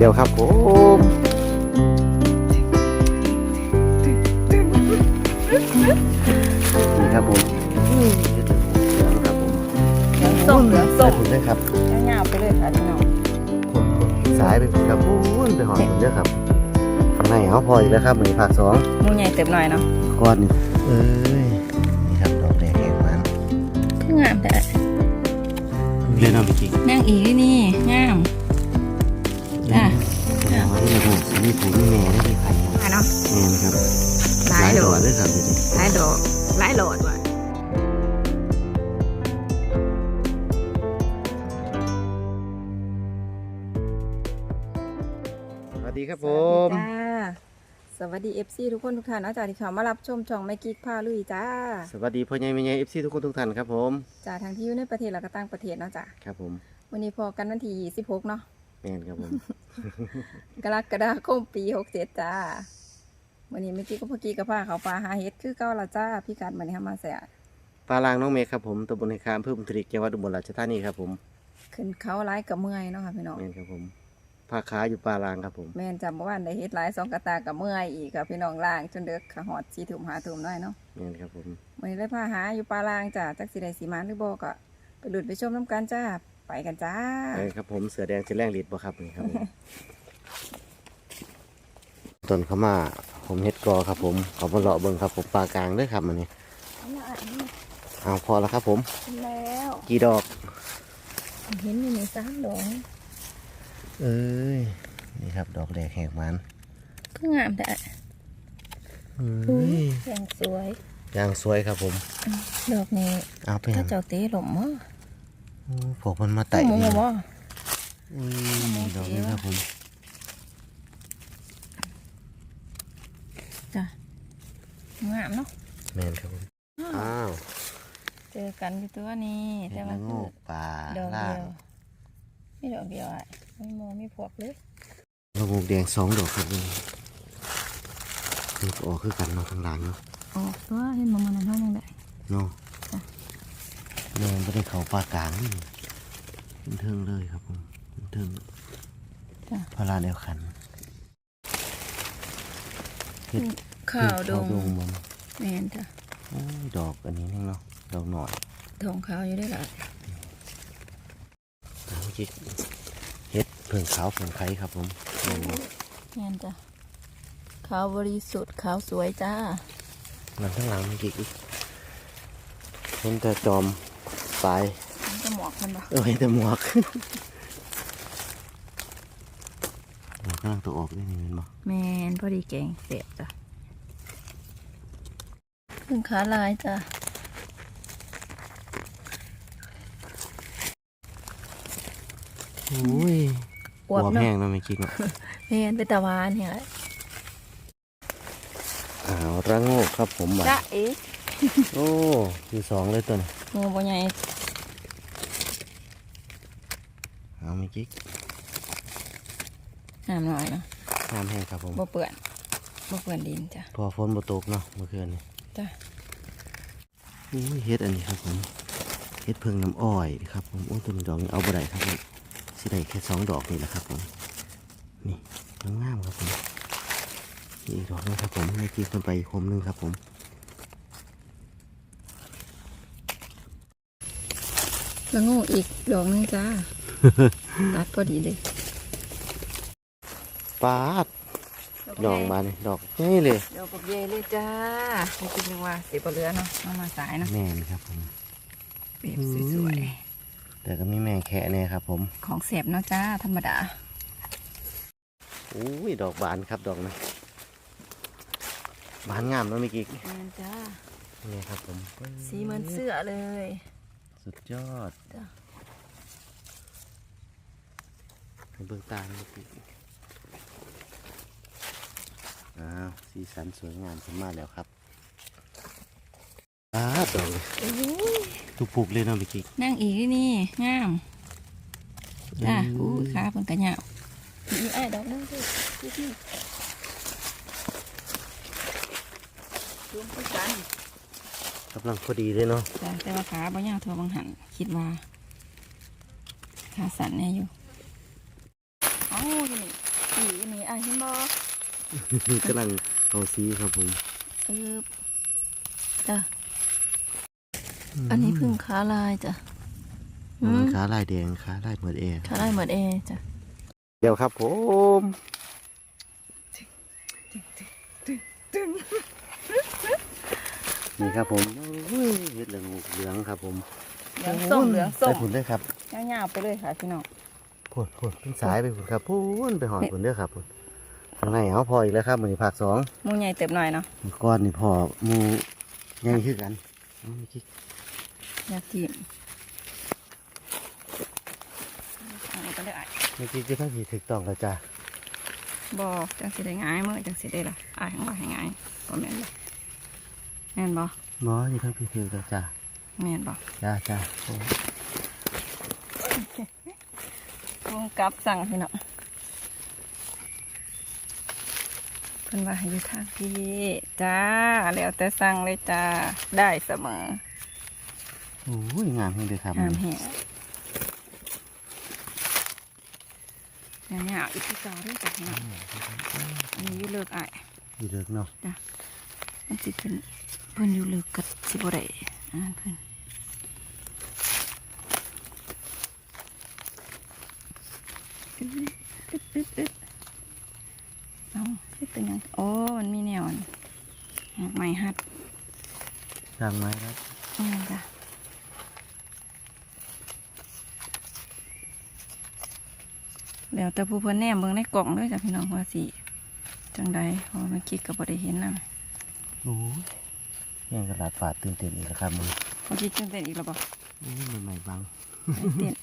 เดียวครับผมนี่ครับผมนี่จะถึงเสือแล้วครับผมเหลืองส้มเหลืองด้วยครับยาไปเลยค่ะพี่น้องสายไปผมครับโอ้ยไปหอดผมด้วยครับข้างในเขาพออีกแล้วครับในภาคสองมูใหญ่เต็มหน่อยเนาะก้อนนี่เอ้ยนี่ครับดอกแดงแห้งมันงามแต่เล่นเอาไปกินนางอีนี่งาม นี่นะผมนี่ผมนี่แม่ได้ไปขายหลายเนาะแม่นะครับหลายดดออกกเลยครับดูดิหลายดอกหลายโหลดว่ะสวัสดีครับผมจ้าสวัสดีเอฟซีทุกคนทุกท่านนะจ๊ะที่เขามารับชมช่องไม่กิ๊กพาลุยจ้า สวัสดีพ่อใหญ่แม่ใหญ่เอฟซีทุกคนทุกท่านครับผมจากทางที่อยู่ในประเทศแล้วก็ต่างประเทศเนาะจ้ะครับผมวันนี้พอกันวันที่26เนาะ แม่นครับผม กรกฎาคมปี67จ้าวันนี้เมื่อกี้ก็พอกี้กับพาเขาปลาหาเห็ดคือเก้าละจ้าพี่กัดมันนี้มาแสะปลาลางน้องเมฆครับผมตำบลในคามเพิ่มทริกจังหวัดอุบลราชธานีครับผมขึ้นเขาร้ายกับเมื่อยเนาะค่ะพี่น้องแม่นครับผมภาคขาอยู่ปลาลางครับผม แม่นจำเมื่อวานได้เฮ็ดหลายสองกระตากับเมื่อยอีกค่ะพี่น้องล่างจนเด็กขาหอดสีถุมหาถุมน้อยเนาะแม่นครับผมวันนี้ได้พาหาอยู่ปลาลางจ้าจักสิได้สีมานหรือบ่ก็ไปหลุดไปชมน้ำกันจ้า ไปกันจ้าไปครับผมเสือแดงเสือแรงลิดบ่ครับนี่ครับผมต้นเข้ามาผมเฮ็ดกอครับผมเขามาเลาะเบิ่งครับผมปลากลางเด้วยครับมันนี้เอาพอแล้วครับผมแล้วกี่ดอก เห็นอยู่ในสามดอกเอ้ยนี่ครับดอกแดงแหกมันคืองามแต่เอ้ยแสงสวยยางสวยครับผม ดอกนี้เอาไปถ้าหั่นเจ้าเตะหลมมั้งโอ้ พวกมันมาไต่หมูนี่บ่อุ้ยดอกนี้ครับผมจ้ะงามเนาะแม่นครับผมอ้าวเจอกันอยู่ตัวนี้เห็แต่ดว่าละโงคือกปลาดอกล่าเดีงยวไม่ดอกเดียวอะไม่โมไม่พวกเลยละโงกแดงสองดอกครับนี่มันก็ออกคือกันเนาะทางหลังเนาะออกตัวเห็นมันมันเท่านั้นแหละเนาะจ้ะ แม่นไม่ได้เขาปลากลางนี่เป็นเทิงเลยครับผมเป็นเทิงจ้ะพาราแนวขันเห็ดข้าวดงข้มันแม่นจ้ะโอ้ยดอกอันนี้นี่เนาะดอกหน่อยทองขาวอยู่ได้หลายเมื่อกี้เห็ดเพิ่งขาวเพิ่งไข่ครับผมนี่แม่นจ้ะขาวบริสุทธิ์ขาวสวยจ้านั่นข้างหลังเมื่อกี้เห็นแต่จอม ปลายมันจะหมอกมันปะเออเห็นแต่หมวกดอกกำลังตัวออกด้วยนี่เห็นบ่แม่นพอดีแกงเสียบจ้ะพึ่งขาลายจ้ะโอ้ยอวบหัวเนาะแห้งเนาะเมื่อกี้เนาะแม่นเป็นตะวานเนี่ยแหละอ้าวระโงกครับผมบ่ะจ้ะเอ๊ะโอ้อยู่สองเลยตัวนี้ งูบ่ใหญ่เอาเมื่อกี้งามหน่อยเนาะน้ำแห้งครับผมบ่เปื่อนบ่เปื่อนดินจ้ะพอฝนบ่ตกเนาะเมื่อคืนนี้จ้ะอุ้ยเฮ็ดอันนี้ครับผมเฮ็ดเพิ่งน้ำอ้อยครับผมโอ้ยตัวนี้ดอกนี้เอาบ่ได้ครับผมสิได้แค่สองดอกนี่แหละครับผมนี่งามๆครับผมนี่อีกดอกหนึงครับผมให้กินคนไปอีกคมหนึงครับผม แล้วงูอีกดอกหนึงจ้า ตัดพอดีเลยปาดดอกมานี่ดอกนี่เลยดอกกับเยเลยจ้าไม่คิดนึกว่าสิบ่เหลือเนาะเอามาสายเนาะแม่นครับผมแบบสวยแต่ก็มีแมงแคะแน่ครับ ผมๆของแสบเนาะจ้า ธรรมดาอุ้ยดอกบานครับดอกนะบานงามเนาะเมื่อกี้แม่นจ้านี่ครับผม สีเหมือนเสื้อเลย สุดยอดจ้ะให้เบื้องตาเมื่อกี้อ้าว สีสันสวยงามขึ้นมาแล้วครับอ้าดอกเลยโอ้ยทุกปลูกเลยเนาะเมื่อกี้นั่งอีกนี่งามจ้าอู้ยขาเพิ่นกระเหยามีไอ้ดอกนึงด้วยพี่รวมกัน กำลังพอดีเลยเนาะจ้ะแต่ว่าขาบ่ยาวเท่าบางหันคิดว่าขาสั่นแน่อยู่เอ้าอยู่นี่อะเห็นบ่กำลังเอาซีครับผมเออจ้ะอันนี้พึ่งขาลายจ้ะอืมขาลายแดงขาลายเหมือนแอร์ขาลายเหมือนเอจ้ะเดี๋ยวครับผม นี่ครับผมโอ้ยเห็ดเหลืองเหลืองครับผมเหลืองส้มเหลืองส้ไปมผุนได้ครับยาวๆไปเลยค่ะพี่น้องผุนผุนเป็นสายไปผุนครับพูนไปหอดผุนเด้อครับผุนข้างในเอาพออีกแล้วครับมือนี้ภาคสองหมูใหญ่เติบหน่อยเนาะมื้อก้อนนี่พอหมูใหญ่ขึ้นกันเอาอีกทีอยากกินอันนี้ก็ได้อะเมื่อกี้จะต้องผีถึกต้องแล้วจ้าบอกจังสิได้ง่ายมื้อจังสิได้ล่ะอ่ายของว่าให้ง่ายบ่แม่นบ่แม่นบ่หมออยู่ทั้งผีถึกแล้วจ้าแม่นบ่จ้าจ้าโอ้วงกลับสั่งพี่น้องเพิ่นว่าให้อยู่ทางพี่จ้าแล้วแต่สั่งเลยจ้าได้เสมอโหงามเลยครับห้ามแห่ยาวๆอีกที่เก่าด้วยจ้ะพี่น้องอันนี้อยู่เลิกอะดีเลิกเนาะมันสิเป็น เพิ่นอยู่เลิกกับสิบ่ได้อ่านเพิ่นอึดอึดอึดอึดเอาคือเป็นหยังโอ้ มันมีแนวอันหักไม้หัดดังไหมครับนี่จ้ะแล้วแต่ผู้เพิ่นแนมเบิ่งในกล่องด้วยจ้ะพี่น้องว่าสิจังใดเพราะว่าเมื่อกี้ก็บ่ได้เห็นนำโอ้ ยยังกระดาษฝาดตื่นเต้นอีกแล้วครับมึงเมื่อกี้ตื่นเต้นอีกแล้วบ่โอ้ยใหม่ๆบังตื่นเต้น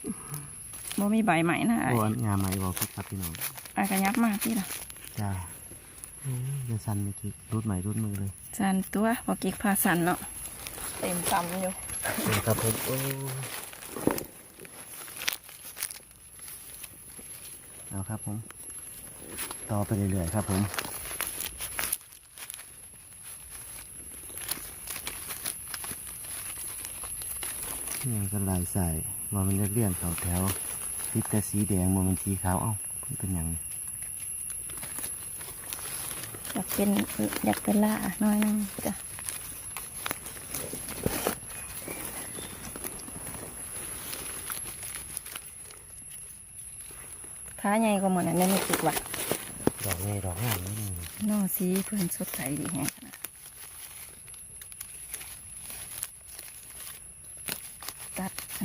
บ่มีใบใหม่นะอ้ายโอ้อันงามไหมบอกครับพี่น้องอ้ายก็ยับมาพี่ล่ะจ้าโอ้ยเดี๋ยวสั่นเมื่อกี้รูดใหม่รูดมือเลยสันตัวบ่กิกพาสันเนาะเต็มซ้ำอยู่นี่ครับผมโอ้เอาครับผม ต่อไปเรื่อยๆครับผม นี่ก็ลายใส่ว่ามันเลี่ยนเขาแถวพิษแต่สีแดงว่ามันสีขาวเอ้าเป็นอย่างนี้อยากเป็นอยากเป็นล่าน้อยนึงจ้ะขาใหญ่กว่าหมดอันนั้นไม่คิดว่าดอกไงดอกงามนี่น้องสีเพิ่นสดใสดีแฮะ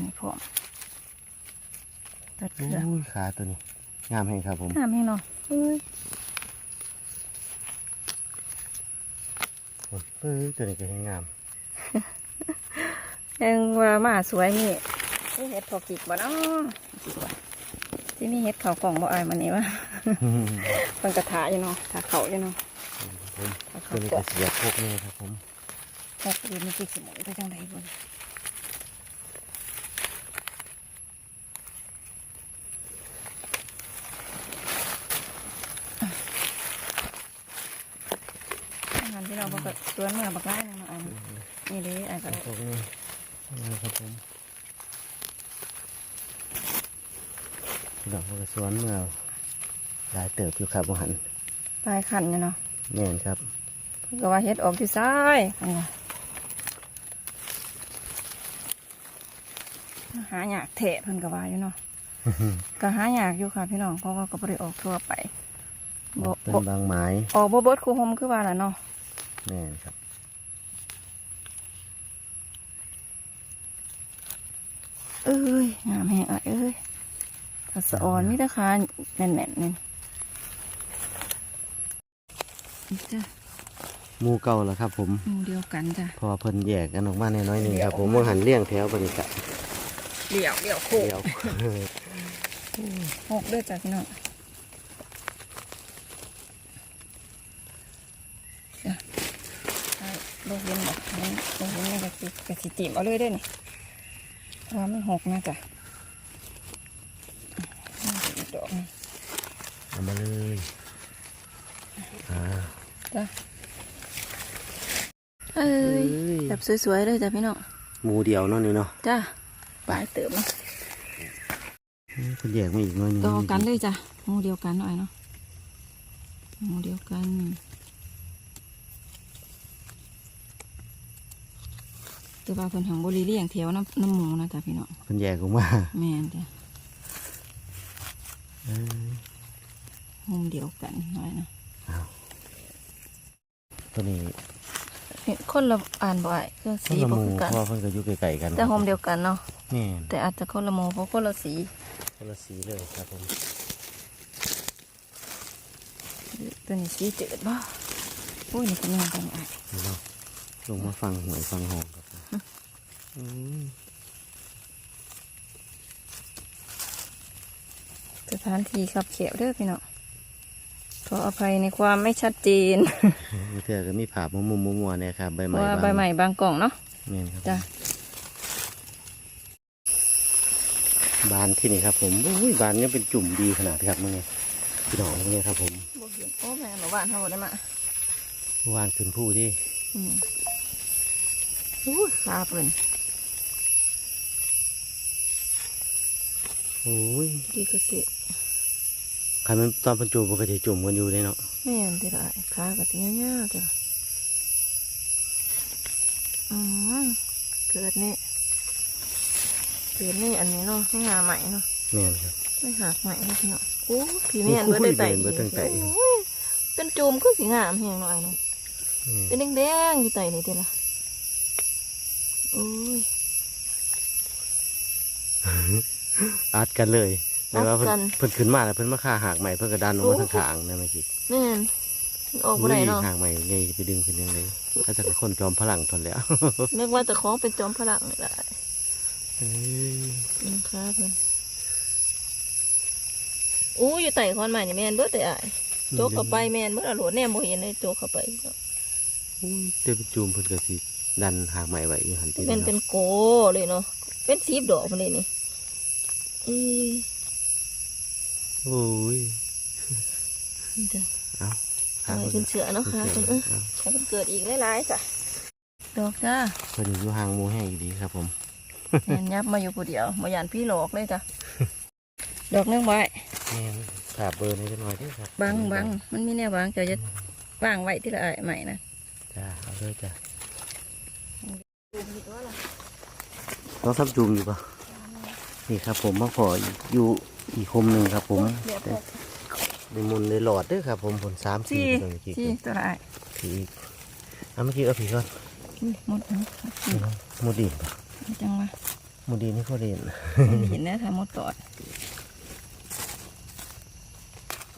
ตัดอันนี้พร้อมตัดเคโอ้รื่องยขาตัวนี้ งามแห้งครับผมน้ำให้เนาะเอ้ยเอ้ยตัวนี้ก็แห้งงามยังว่ามาสวยนี่นี่เห็ดพอกิกบ่เนาะที่มีเห็ดเขาวกล่องบ่อายมันนี่วะเพิ่นกระถาอยู่เนาะถาเขาอยู่เนาะผมถาตัเขาวนี้กก็บเสียบพวกนี้ครับผมหกดีมันจิกสมุนไปจังไดบ่เนี่ยอาหารที่เราบอกกับ ตัวเมื่อบักไล่นะเนาะอันนี่เลยอันก็พวกนี้นะครับผมดอกกระสวนเมื่อหลายเติบอยู่ครับบหันปลายขันเนี่ยเนาะแน่นครับเพิ่นก็ว่าเฮ็ดออกที่ซ้ายอันนี้หาอยากเถะเพิ่นก็ว่าอยู่เนาะก็หาอยากอยู่ค่ะพี่น้องเพราะว่าก็บ่ได้ออกทั่วไปบ่เป็นบ่บางไม้ออกบ่เบิดคูหมคือว่าล่ะเนาะแน่นครับ เอ้ยงามแฮงอะเอ้ยถ้าสะออนมีแต่ขาแน่นๆนี่นี่จ้ะหมูเก่าแล้วครับ ผมหมู่เดียวกันจ้ะพอเพิ่นแยกกันออกมาแน่น้อยหนึงครับผมว่าหันเลี้ยงแถวบริกะเดี่ยวเดี่ยวโคเดียวหกเด้อจ้ะพี่น้องจ้ะถ้า บ่เห็นบ่เห็นบ่เห็นนี่ก็สิก็สิติมเอาเลยเด้นี่ว่ามันหกนะจ้ะดอกเอามาเลยอ่าจ้ะเอ้ยแบบสวยๆเลยจ้ะพี่น้องหมูเดียวเนาะนี่เนาะจ้ะปลายเติมเนาะเพิ่นแยกมาอีกหน้อยนึงต่อกันเลยจ้ะหมูเดียวกันหน่อยเนาะหมูเดียวกัน แต่ว่าเพิ่นหังบริเลี่ยงแถวน้ำน้ำหมูนะจ๊ะพี่น้องเพิ่นแยกออกมาแม่นจ้ะเออมุมเดียวกันหน่อยนะตัวนี้เห็นคนละอ่านบ่อยเครื่องคนสีละหบ่มู่คือกันเพราะว่าเพิ่นก็อยู่ไกลๆกันแต่โฮมเดียวกันเนาะแม่นแต่อาจจะคนละโมเพราะคนละสีคนละสีเลยครับผมตัวนี้สีจืดบ่โอ้ยนี่ก็แม่นกันอะนี่เนาะลงมาฟังหวยฟังหองครับผมอืม สถานที่ขับเขียวเด้อพี่น้องขออภัยในความไม่ชัดเจนมีเถื่อก็มีผาบมุมๆมัวๆเนี่ยครับใบเพไม้ราะว่าบางใบใหม่บางกล่องเนาะแม่นครับจ้ะบานที่นี่ครับ ผมอุ้ยบานยังเป็นจุ่มดีขนาดครับมึงเนี่ยพี่น้องมึงเนี่ยครับ ผมบ่เห็นโอ้แม่หนูบ้านเฮาบ่ได้มาเมื่อวานขึ้นผู้ที่อืมอู้คาเพิ่น โอ้ยดีก็สิใครมันตอนบรรจุปกติจุ่มกันอยู่เลยเนาะแม่นติละขาก็สิยาวๆจ้ะอืมเกิดนี่เกิดนี่อันนี้เนาะให้หาใหม่เนาะแม่นครับไม่หักใหม่เลยพี่น้องโอ้ผีแม่นเบิดได้ไตเบิดตั้งไต่โอ้ยเป็นจูมคือสีงามเฮียงหน่อยเนาะอืมเป็นแดงๆอยู่ไตนี่เด้อละโอ้ย อัดกันเลยแต่ว่าเพิ่นอัดกัน เพิ่นขึ้นมาแล้วเพิ่นมาฆ่าหากใหม่เพิ่นกระดานลงมาทางขางนะเมื่อกี้แม่นมันออกบ่ได้เนาะหากใหม่ไงไปดึงขึ้นยังไงถ้าจะคนจอมพลังทนแล้วนึกว่าจะของเป็นจอมพลังนี่แหละเอ้ยอืมครับเพิ่นอู้อยู่ไตคอนใหม่นี่แม่นเบิดได้อ้ายโจกเข้าไปแม่นเบิดอะโหลดแนมบ่เห็นเลยโจกเข้าไปเนาะอุ้ยเต็มจุ่มเพิ่นก็สิดันหากใหม่ไว้อยู่หันทีเป็นเนาะเป็นโกเลยเนาะเป็นสีบดอกพุ่นเลยนี่ อือโอ้ยนี่จ้ะเอาเอาไว้เป็นเสือเนาะค่ะเพิ่นเออเอาขอมันเกิดอีกหลายๆจ้ะดอกจ้าเพิ่นอยู่ห่างหมู่แห้งอยู่ดีครับผมแม่นยับมาอยู่ผู้เดียวมาหยานพี่หลอกเลยจ้ะดอกนึงไว้แม่นขาเบอร์นี้จะหน่อยเด้อครับบังบังมันมีแนวบังเจะจะวางไว้ที่ละอ้ายใหม่นะจ้าเอาเลยจ้าดูผิดว่าล่ะต้องซับจุ่มอยู่ปะ นี่ครับผมมาขออีกอยู่อีกคมหนึ่งครับผมเดี๋ยวพกในมุนในหลอดเด้วยครับ ผมผลสามสี่สี่ตัวเมื่อกี้สี่ตัวละอ้ายผีอีกเอาเมื่อกี้เอาผีก่อนอุ้ยหมดเนาะหมูดีนปะจังวะหมูดีนนี่เขาเรียนไม่เห็นนะถ้าหมดตอด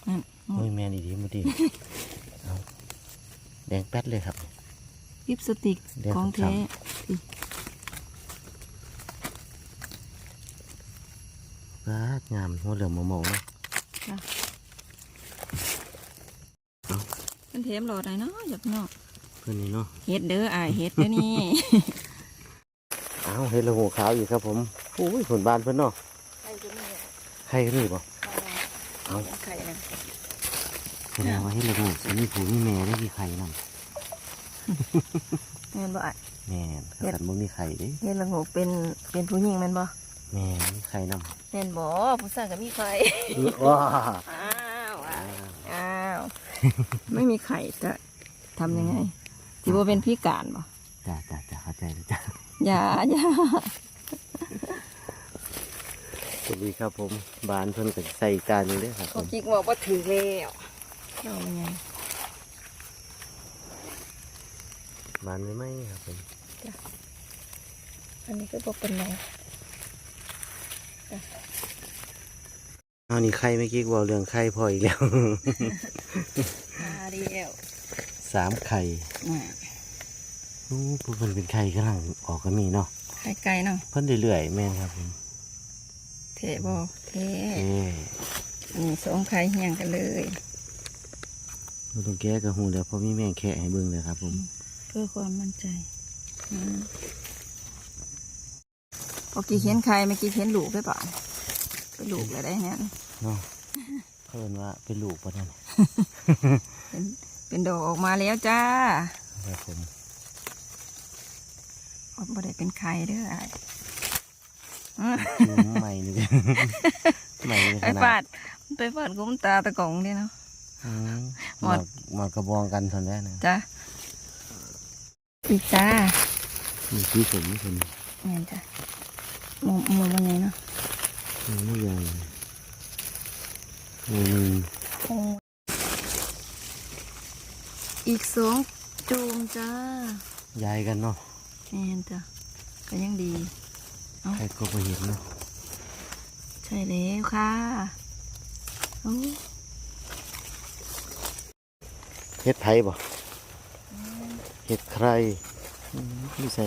นั่นหมโอ้ดยแมนอีดีหมูดีนเอาแดงแป๊ดเลยครับลิปสติกเดี๋ยวของผมแท้ ทรัดงามหัวเหลืองมะม่วงเนาะเป็นเทมหลอดไหนเนาะหยาบเนาะเพื่อนนี่เนาะเฮ็ดเด้ออ้ายเฮ็ดเด้อนี่ เอาเห็ดละหัวขาวอยู่ครับผมโอ้ยผลบานเพื่อนเนาะไข่จะมีใครก็นี่ปะเอาไข่นะแสดงว่าเห็ดละหัวอันนี้ผูมีแม่ได้กี่ไข่นั่นแม่นบ่อ้ายแม่นขันบ่มีไข่ด้เฮ็ดละโงกเป็นเป็นผู้หญิงแม่นบ่ แม่มีไข่นแม่นบ่ผู้ชายก็มีไข่ำว้าอ้าวอ้าวอ้าวไม่มีไข่จะทำยังไงสิบ่เป็นพี่การบ่จ้าจ้าจ้าเข้าใจเลยจ้าอย่าอย่าสวัสดีครับผมบานเพิ่นก็ใส่จานนี้เด้อครับผเขามจิกบอกว่าถือแล้วเราเป็นไงบานไม่ไหมครับผมอันนี้ก็บอกเป็นไง เอานี่ไข่เมื่อกี้กูเอาเรื่องไข่พออีกแล้วอาเดียวสามไข่โอ้พวกเพิ่นเป็นไข่กำลังออกก็มีเนาะไข่ไก่เนาะเพิ่นเรื่อยๆแม่นครับผมเทบอเทเอ้ยนี่สองไข่เฮียงกันเลยเราต้องแก้กระหูแล้วเพราะมีแม่งแค่ให้เบิ่งเลยครับผม เพื่อความมั่นใจอืม พอกี้เขียนไข่เมื่อกี้เขียนลูกได้ป่ะเป็นลูกเลยได้เนี่ยเนาะเพิ่นว่าเป็นลูกปะนั่นเป็นเป็นดอกออกมาแล้วจ้าครับผมออกมาได้เป็นไข่เด้ออ้ายอื้อชูมใหม่นี่ใหม่นี่ขไปนาฟาดดไปฟาดกุ้มตาตะกล่องเนี่ยเนาะอืมหมมาดมากระบองกันทนได้นะจ้ะอีกจ้านี่คือผมคนแม่นจ้ะ หมูหมูมันไงเนาะมันไม่ใหญ่อืมโอ้อีกสองจูมจ้าใหญ่กันเนาะแม่นจ้ะก็ยังดีใครก็ไปเห็นเนาะใช่แล้วค่ะโอ้เฮ็ดไผ่บ่เฮ็ดใครอืมนี่ใส่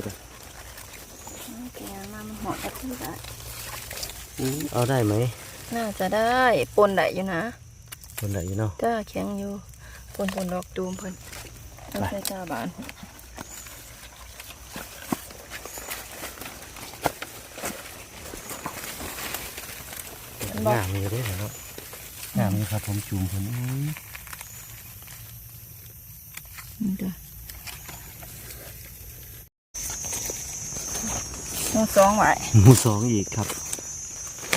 ตัวแกงมามันหอดกะทิได้อืมเอาได้ไหม น่าจะได้ปนได้อยู่นะคนไหนอยู่เนาะจ้าแข็งอยู่ปนปนดอกจูมเพิ่นต้องไปใส่จ้าบานงามนี่ก็ได้เนาะงามนี่ครับผมจูมผมอุ้ยนี่จ้ะห มูสองไหวหมูสองอีกครับ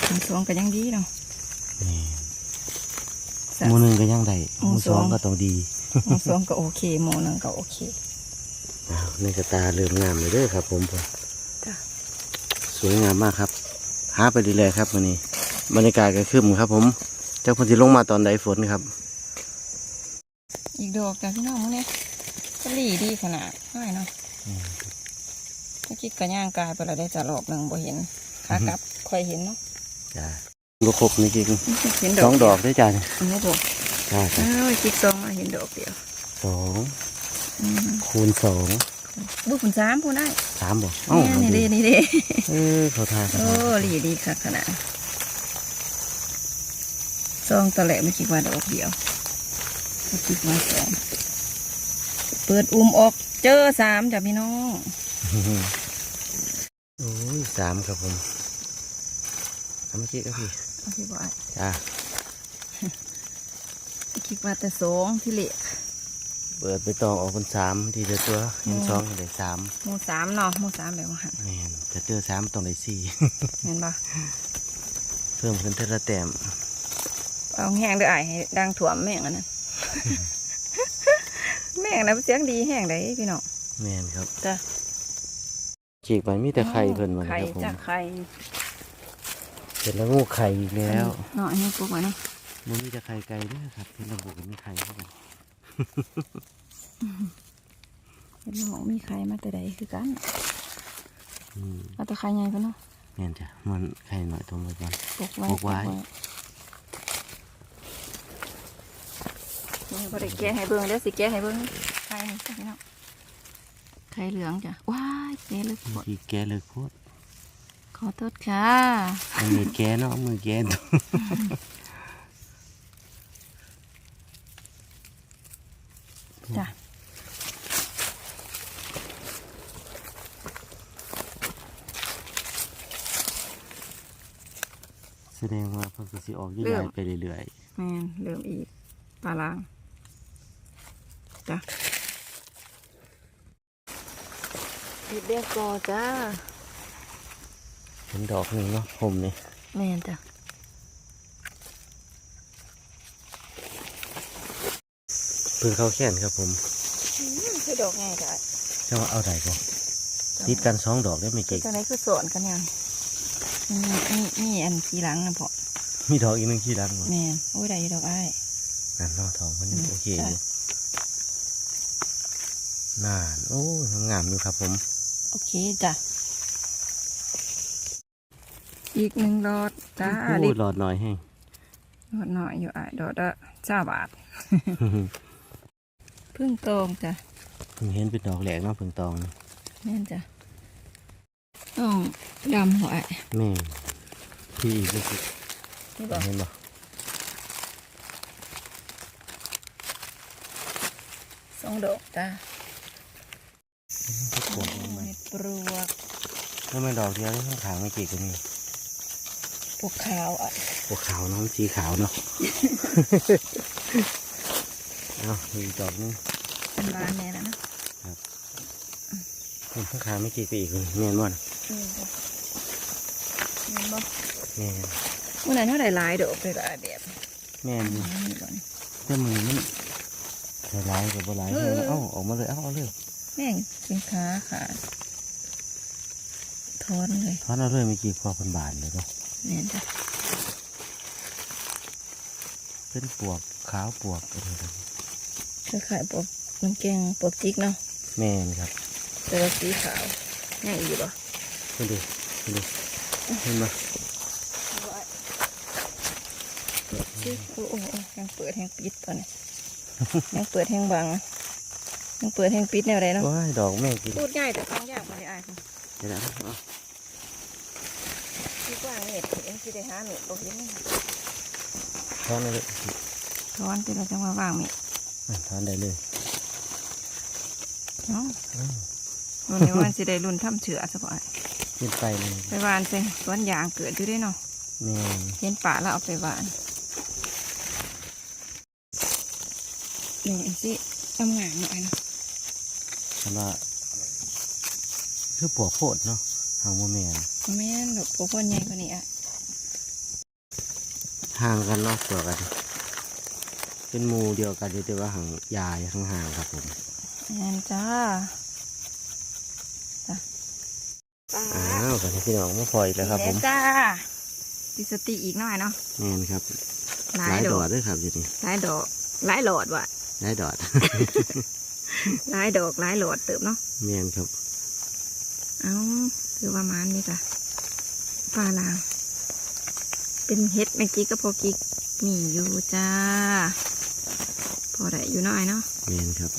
หมูสองก็ยังดีเนาะนี่จ้ะหมูหนึ่งก็ยังได้หมูหมูสสอองงก็ต้องดีหมูสองก็โอเคหมูหนึ่งก็โอเคอ้าวในกระตาเริ่มงามเลยเด้อครับ ผมผมจ้ะสวยงามมากครับหาไปเรื่อยๆครับวันนี้ บรรยากาศก็ครึ้มครับ ผมเจ้าคนที่ลงมาตอนใดฝนครับ อีกดอกจ้ะพี่น้องมึงเนี่ยก็หลีดีขนาดง่ายเนาะ อืมเมื่อกี้กระย่างกายไปแล้วได้จะรอบหนึ่งบ่เห็นขากลับค่อยเห็นเนาะจ้าลูกครบนี่จริงเห็นดสออกงดอกได้จ้าเนี่ยอันนี้ดอกจ้าจ้าอ้าวจิกซองมาเห็นดอกเดียวสองอืมคูณสองบุคุณสามพูดได้สามบอกเอ้านี่นี่เด้นี่เด้เออเขาทากันโอ้หลีดีค่ะขนาดซองตะแหลไม่คิดว่าดอกเดียวไม่คิดว่าสองเปิดอุ้มออกเจอสามจ้ะพี่น้อง โอ้ยสามครับผมทำเมื่อกี้ก็พี่เอาพี่บอยจ้าคิดว่าแต่สองที่เหละเปิดไปตองออกเป็นสามทีเดียวตัวเห็นอืมสองได้สามหมูสามเนาะหมูสามแบบว่าหันแม่นจะเจอสามต้องได้สี่เห็นปะเพิ่มขึ้นเท่าละแต้มเอาแห้งเด้อไอ้ายให้ดังถ่วมแม่งอันนั้นแม่งนะเสียงดีแห้งได้พี่น้องแม่นครับจ้ะ ฉีกไปมีแต่ไข่เพิ่นมาไข่ครับผมจ้ะไข่เสร็จแล้วงูไข่อีกแล้วเนาะอันนี้ปลูกไว้เนาะมันมีแต่ไข่ไก่เด้วยครับที่เราบุกกันมีไข่เข้าไปเห็นหมองมีไข่มาแต่ใดคือกันอืมเอาแต่ไข่ใหญ่ไปเนาะแม่นจ้ะมันไข่หน่อยตรงนี้ก่อน ปลูกไว้ปลูกไว้ นี่บริแกะให้เบิ่งเด้อสิแกะให้เบิ่งไข่นี่จ้ะพี่น้อง ไข่เหลืองจ้ะ ว้ายแกะเลยหมดที่แกะเลยโคตรขอโทษค่ะมันมีแกะเนาะมือแกะตัวจ้ะแสดงว่าเพิ่นก็สิออกย่อยๆไปเรื่อยแม่นเริ่มอีกตารางจ้ะ อีกเดียวกอจ้าๆเป็นดอกหนึ่งเนาะผมนี่แม่นจ้ะเพิ่งเข้าแขนครับผมคือดอกง่ายจ้ะจะว่าเอาได้ก่อนติดกันสองดอกได้ไม่เก่งจังไดคือสอนกันยังมีมีมีอันทีหลังนะพ่อมีดอกอีกหนึ่งขี้รังบ่แม่นโอ้ยได้อยู่ดอกอ้ายนั่นเนาะทองมันยังอืมโอเคใช่อยู่น่านโอ้ยงามๆอยู่ครับผม โอเคจ้ะ อีกหนึ่งหลอดจ้าโอ้ดิยหลอดหน่อยแห้งหลอดหน่อยอยู่อะดอดละเจ้าบาท พึ่งตองจ้ะเพิ่งเห็นเป็นดอกแหลกเนาะเพิ่งตองนี่แม่นจ้ะต้องดำหัวอ้ายแม่นพี่อีกลูกนี่บอกเห็นบ่สองดอกจ้า ทุกคนลงมาเม็ดปลวกถ้าไม่ดอกเดียวนี่ข้างขางไม่เก่งก็มีปลวกขาวอะพวกขาวเนาะสีขาวเนาะ เอาอีกดอกนึงเป็นบานแน่แล้วนะข้างขางไม่เก่งไปอีกเลยแม่นบ่นะนี่จ้ะแม่นบ่แม่นเมื่อไหร่เท่าไหร่หลายดอกเลยก็แบบแม่นอยู่นี่ก่อนแแต่มือมันใส่ร้ายกับบ่ร้ายเออเอาออกมาเลย เอาเอาเลย แม่งสินค้าขาดทอนเลยทอนเอาเลยเมื่อกี้พอพันบาทเลยเนาะเนี่ยจ้ะเป็นปวกขาวปวกอะไรแบบนี้คือขายปกน้ำแกงปกจิกเนาะแม่นครับแต่ว่าสีขาวง่ายอยู่ปะเห็นดิเห็นดิเห็นไหมโอ้โอ้โอ้ยังเปิดแหงปิดตอนนี้ยังเปิดแหงบัง ยังเปิดแหงปิดแนวไรเนาะว้ายดอกแม่กินพูดง่ายแต่ฟังยากมาเลยอายคุณเดี๋ยวนะเอาที่กว้างเม็ดเอ็งที่ได้หาเม็ดบอกเห็นไหมทอนได้เลยทอนที่เราจะมาวางเม็ดอะทอนได้เลยเนาะอืมวันนี้วันสิได้รุ่นทำเถื่อซะบ่อยกินไปเลยไปหวานใส่สวนยางเกิดอยู่ได้เนาะแม่นเห็นป่าแล้วเอาไปหวานนี่อันสิทำงานหน่อย เนาะคำว่าคือปวกโพดเนาะหางโมแมนแม่นดอกโปพนใหญ่กว่านี้อะห่างกันเนาะตัวกัน เป็นหมูเดียวกันอยู่แต่ว่าห่างยายห่างๆครับผมแม่นจ้าจ้ะอ้าวกันพี่น้องไม่พออีกแล้วครับผมแม่จ้าดิสติอีกหน่อยเนาะแม่นครับหหลาลายยดดออกกด้วยครับอยู่นี่หลายดอกหลายหลอดว่ะหลายดอก หลายดอกหลายหลอดเติมเนาะแม่นครับ เอ้าคือว่ามันนี่จ้ะปลาลาง เป็นเฮ็ดเมื่อกี้ก็พอกิกมีอยู่จ้า พอได้อยู่หน่อยเนาะแม่นครับ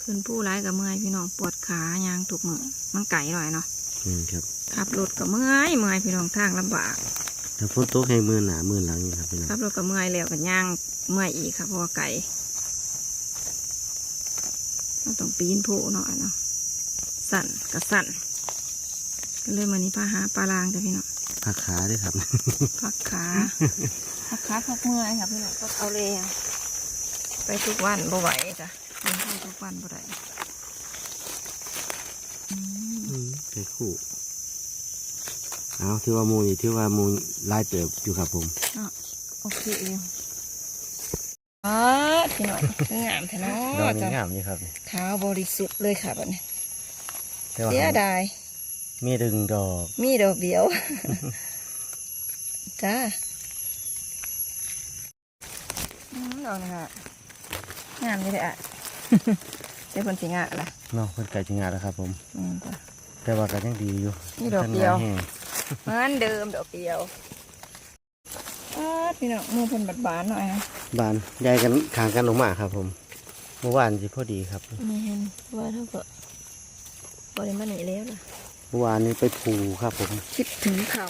ขึ้นผู้ร้ายกับเมื่อยพี่น้องปวดขายางถูกมือมันไก่หน่อยเนาะแม่นครับขับรถกับเมื่อยเมื่อยพี่น้องทางลำบากถ้าฝนตกให้มือหนามือหลังนี่ครับพี่น้องขับรถกับเมื่อยแล้วกับย่างเมื่อยอีกครับเพราะว่าไก่ เราต้องปีนผู้หน่อยเนาะสั่นกับสั่นก็เลยมานี้พาหาปลาลางจ้ะพี่น้องพักขาด้วยครับพักขาพักขาพักเมื่อยครับพี่น้องก็เอาเลยอะไปทุกวันบ่ไหวจ้ะเดินไปทุกวันบ่ได้อืมอืมไปคู่เอาที่ว่าหมูนี่ที่ว่าหมูลายเติบอยู่ครับผมโอเคเอง อ๋อพี่หน่อยงามแท้เนาดอกะนี้จ้ะงามนี่ครับขาวบริสุทธิ์เลยค่ะบัดนี้แต่ว่าเสียดายมีดึงดอก มีดอกเดียว จ้าอืมดอกนี่ค่ะงามนี่เลยอะเดี๋ยวคนสิงะล่ะเนาะเพิ่นไก่จิงาแล้วครับ ผมอืมจ้ะแต่ว่าก็ยังดีอยู่มีดอกเดียวพิ่นมาแห้งเหมือนเดิมดอกเดียวอ้าพี่น้องมือเพิ่นบานๆหน่อยนะ บานยายกันขางกันลงมาครับ ผมเมื่อวานสิพอดีครับไม่เห็นว่าเท่ากับบริมาหนีแล้วล่ะเมื่อวานนี้ไปภูครับ ผม คิดถึงเขา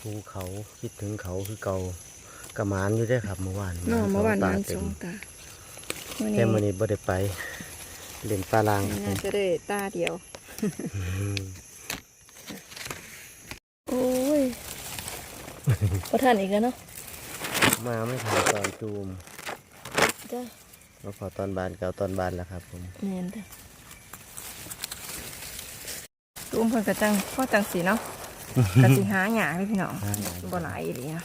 ภูเขาคิดถึงเขาคือเก่ากระมานอยู่ได้อครับเมื่อวานเนาะเมื่อวานตามันเต็สมองตาวันแต่นี้มื่อนี้บ่ได้ไปเล่นปลาลางครับผน่ามจะได้ตาเดียวอืมโอ้ยพอท่านอีกแล้วเนาะ มาไม่ทันตอนจูมจ้ามาขอตอนบานเก่าตอนบานแล้วครับผมแมนจ้ะตุ้มเพิ่นกระจังพ่อจังสีเนาะกระสิหาหยาให้พี่น้องหาหยาบ่หลายอีหลีนะ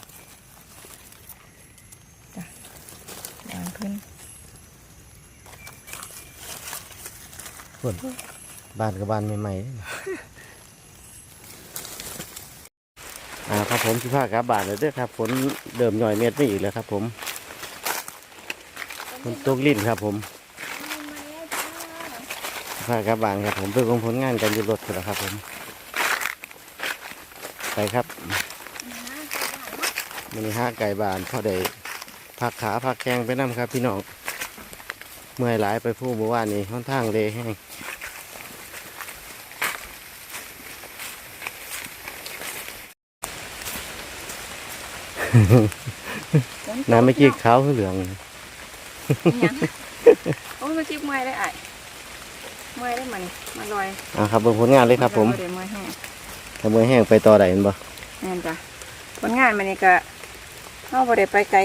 จ้ะวางขึ้นส่วนบานกับบานใหม่ๆเด้ อ่าครับผมสิพากลับบานแล้วเด้อครับฝนเดิมหน่อยเม็ดไม่อีกแล้วครับ ผมฝนตกลิ้นครับ ผมสิพากลับบานครับ ผมไปลงผลงานกันอยู่รถกันแล้วครับ ผม ไปครับมันนี้ห้าไก่บานพอได้พักขาพักแข้งไปน้ำครับ พี่น้องเมื่อยหลายไปผู้เมื่อวานนี้ค่อนข้างเลยแห้ง น้ำไม่กี้ขาวคือเหลืองอิหยังโอ้ยมาจิบเมื่อยได้ไอ้เมื่อยได้มันมาลอยอ่าครับเบิ่งผลงานเลยครับ ผมเดี๋ยวเมื่อยแห้งถ้าเมื่อยแห้งไปต่อได้เห็นบ่แม่นจ้ะผลงานมันนี่ก็เฮาบ่ได้ไปไกล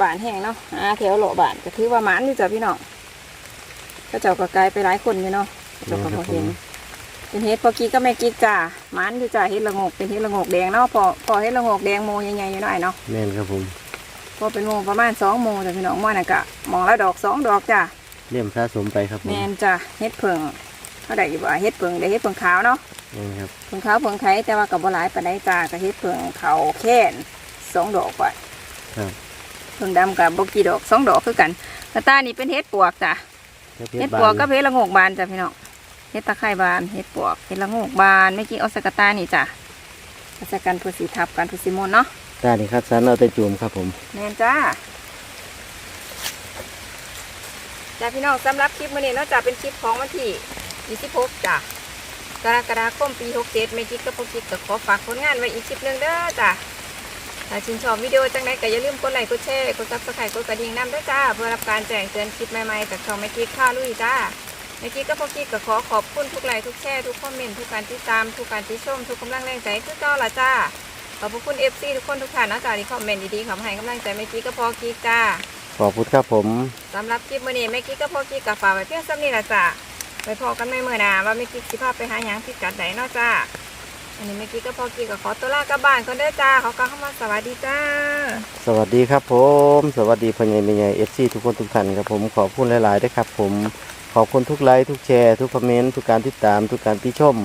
บ้านแห้งเนาะอ่าแถวโหลบ้านก็ถือว่าหมานอยู่จ้ะพี่น้องก็เจ้าก็ไกลไปหลายคนอยู่เนาะเจ้าก็บ่เห็น เป็นเฮ็ดพอกี้ก็ไม่กิ๊กจ้าหมานอยู่จ้ะเฮ็ดละโงกเป็นเฮ็ดละโงกแดงเนาะพอพอเฮ็ดละโงกแดงโมใหญ่ๆอยู่หน่อยเนาะแม่นครับผมพอเป็นโมงประมาณสองโมงจ้ะพี่น้องม่อน่ะกะมองละดอกสองดอกจ้ะเลี่ยมสะสมไปครับผมแมนจ้ะเฮ็ดเพิงเขาได้อยู่ว่าเฮ็ดเพิงได้เฮ็ดเพิงขาวเนาะนี่ครับเพิงขาวเพิงไทยแต่ว่ากับบ่หลายปานใดจ้าก็เฮ็ดเพิงเขาแค่นสองดอกกว่าครับเพิงดำกับบ่กี่ดอกสองดอกคือกันกระตานี่เป็นเฮ็ดปวกจ้ะเฮ็ดปวกก็เฮ็ดละโงกบานจ้ะพี่น้อง เฮ็ดตะไคร้บานเฮ็ดปวกเฮ็ดละโงกบานไม่กี่เอาใสกระตานี่จ้ะเอาใส่กันเพื่อสีทับกันเพื่อสีมนเนาะตานี่ครับสันเอาแต่จูมครับผมแม่นจ้าจ้าพี่น้องสำหรับคลิปมื้อนี้เนาะจ้ะเป็นคลิปของวันที่26จ้ะกรกฎาคมปี67เมจิกกับพวกกิกก็ขอฝากผลงานไว้อีกคลิปหนึงเด้อจ้ะถ้าชื่นชอบวิดีโอจังไดก็อย่าลืมกดไลค์กดแชร์กด Subscribe กดกระดิ่งนำด้วยจ้า เพื่อรับการแจ้งเตือนคลิปใหม่ๆจากช่องแม่กิ๊กข้าลุยจ้า เมื่อกี้ก็พอกี้ก็ขอขอบคุณทุกไลค์ทุกแชร์ทุกคอมเมนต์ทุกการติดตามทุกการติชมทุกกำลังแรงใจคือเจ้าละจ้าขอบพระคุณเอฟซีทุกคนทุกท่านนะจ้าที่คอมเมนต์ดีๆขอให้กำลังใจเมื่อกี้ก็พอกี้จ้าขอบคุณครับผมสำหรับคลิปมื้อนี้เมื่อกี้ก็พอกี้กับฝากไว้เพียงซ้ำนี้ละจ้าไปพอกันไม่เมื่อหนาว่าเมื่อกี้สิพาไปหาหยังพิกัดไหนเนาะจ้าอันนี้เมื่อกี้ก็พอกี้ก็ขอตัวลากลับบ้านก่อนเด้อจ้าขอกล่าวคำว่าสวัสดีจ้า สวัสดีครับผม สวัสดีพ่อใหญ่แม่ใหญ่เอฟซีทุกคนทุกท่านครับผมขอบคุณหลายๆด้วยครับผมข อบคุณทุกไลค์ทุกแชร์ทุกคอมเมนต์ทุกการติดตาม ทุกการติชม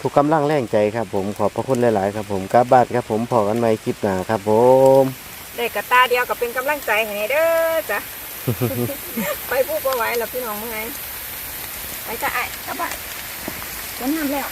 ทุกกำลังแรงใจครับผมขอบพระคุณหลาย ๆ ครับผมกราบบ้านครับผมพอกันใหม่คลิปหน้าครับผมได้กระตาเดียวก็เป็นกำลังใจให้เด้อจ้ะ ไปพูดว่าไหว้แล้วพี่น้องเมื่อไงไปจ้ะไอ้กลับบ้านจนทำแล้ว